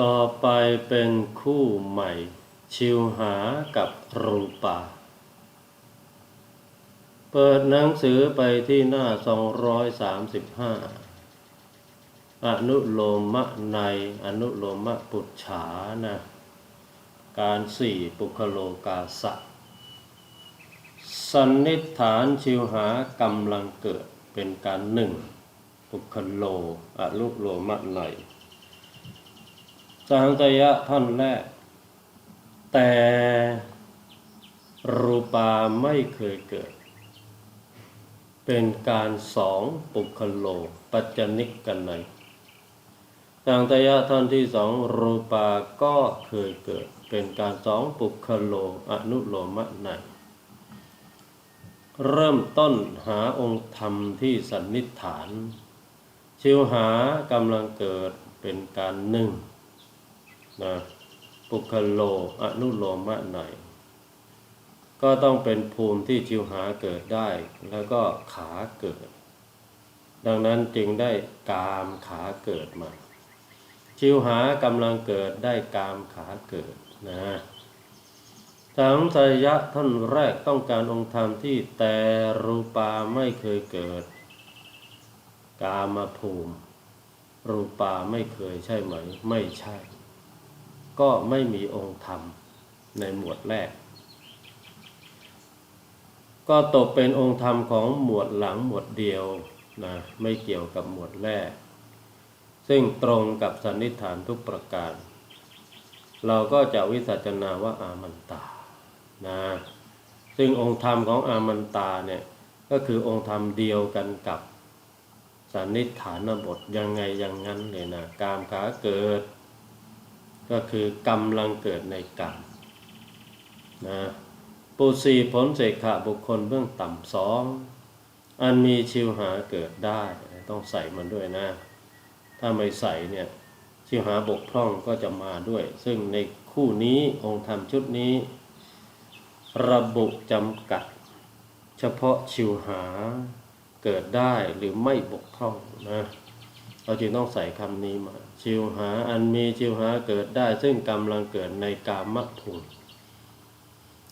ต่อไปเป็นคู่ใหม่ ชิวหากับรูปา เปิดหนังสือไปที่หน้า 235 อนุโลมะในอนุโลมะปุจฉานะ การสี่ปุคโลกาสะสันนิษฐานชิวหากำลังเกิดเป็นการหนึ่งปุคโลอนุโลมะใน สังตยะท่อนแรก แต่รูปาไม่เคยเกิด เป็นการสองปุคโล ปัจจนิกกันในสังตยะท่อนที่สองรูปาก็เคยเกิด เป็นการสองปุคโล อนุโลมะในเริ่มต้นหาองค์ธรรมที่สันนิษฐาน ชิวหากำลังเกิดเป็นการหนึ่ง นะปุคโลอนุโลมะหน ก็ต้องเป็นภูมิที่จิวหาเกิดได้ แล้วก็ขาเกิด ดังนั้นจึงได้กามขาเกิดมาจิวหากำลังเกิดได้กามขาเกิดนะสังสยะท่านแรกต้องการองค์ธรรมที่แต่รูปาไม่เคยเกิด กามาภูมิ รูปาไม่เคยใช่ไหม ไม่ใช่ ก็ไม่มีองค์ธรรมในหมวดแรก ก็ตกเป็นองค์ธรรมของหมวดหลังหมวดเดียวนะไม่เกี่ยวกับหมวดแรก ซึ่งตรงกับสันนิษฐานทุกประการ เราก็จะวิสัชนาว่าอามันตานะซึ่งองค์ธรรมของอามันตาเนี่ยก็คือองค์ธรรมเดียวกันกับสันนิษฐานบทยังไงอย่างนั้นเลยนะ กามขาเกิด ก็คือกำลังเกิดในกรรมนะปุสีผลเสกขะบุคคลเบื้องต่ำสอง อันมีชิวหาเกิดได้ ต้องใส่มันด้วยนะ ถ้าไม่ใส่เนี่ยชิวหาบกพร่องก็จะมาด้วย ซึ่งในคู่นี้องค์ธรรมชุดนี้ ระบุจำกัด เฉพาะชิวหาเกิดได้หรือไม่บกพร่องนะ เราจึงต้องใส่คำนี้มา ชิวหาอันมีชิวหาเกิดได้ ซึ่งกำลังเกิดในกามภูมิ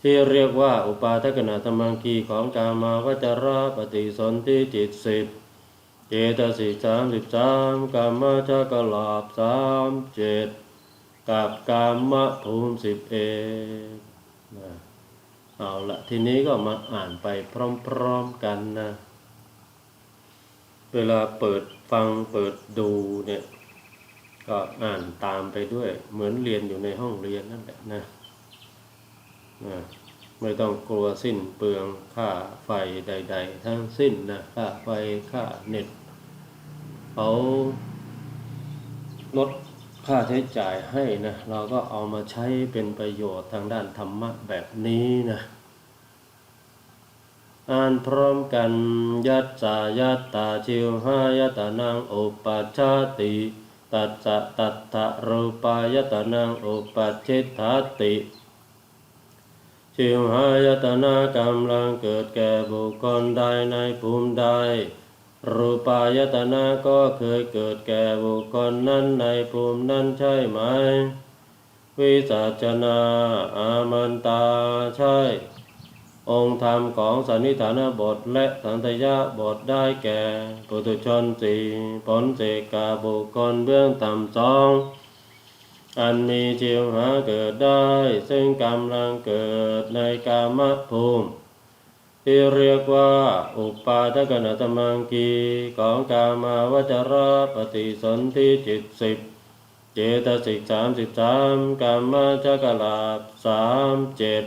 ที่เรียกว่าอุปาทกนาธรรมังคีของกามาวจระปฏิสนธิจิตสิบเจตสิสามสิบสามกามาชกลาบสามเจ็ดกับกามภูมิสิบเอ็ดเอาละทีนี้ก็มาอ่านไปพร้อมๆกันนะ เวลาเปิดฟังเปิดดูเนี่ย ก็อ่านตามไปด้วย เหมือนเรียนอยู่ในห้องเรียนนั่นแหละนะนะไม่ต้องกลัวสิ้นเปลืองค่าไฟใด ๆ ทั้งสิ้นนะค่าไฟค่าเน็ตเขาลดค่าใช้จ่ายให้นะ เราก็เอามาใช้เป็นประโยชน์ทางด้านธรรมะแบบนี้นะ อ่านพร้อมกันยัตสายัตตาชิวหายตานังอุปัชชาติตัสสะตัตถะรูปายตานังอุปัชิตาติชิวหายตนากำลังเกิดแก่บุคคลใดในภูมิใด รูปายตนาก็เคยเกิดแก่บุคคลนั้นในภูมินั้นใช่ไหม วิสัชนาอามันตาใช่ องค์ธรรมของสันนิฐานบทและสันตยะบทได้แก่ปุถุชนสี่ผลเสกาบุคคลเบื้องต่ำสองอันมีจิวหาเกิดได้ ซึ่งกำลังเกิดในกามภูมิ ที่เรียกว่าอุปาทกนตมังกีของกามาวจระปฏิสนธิจิตสิบเจตสิกสามสิบสามกามาจักลาบสามเจ็ด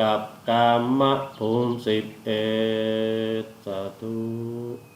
กับกามภูมิสิบเอ็ดสาธุ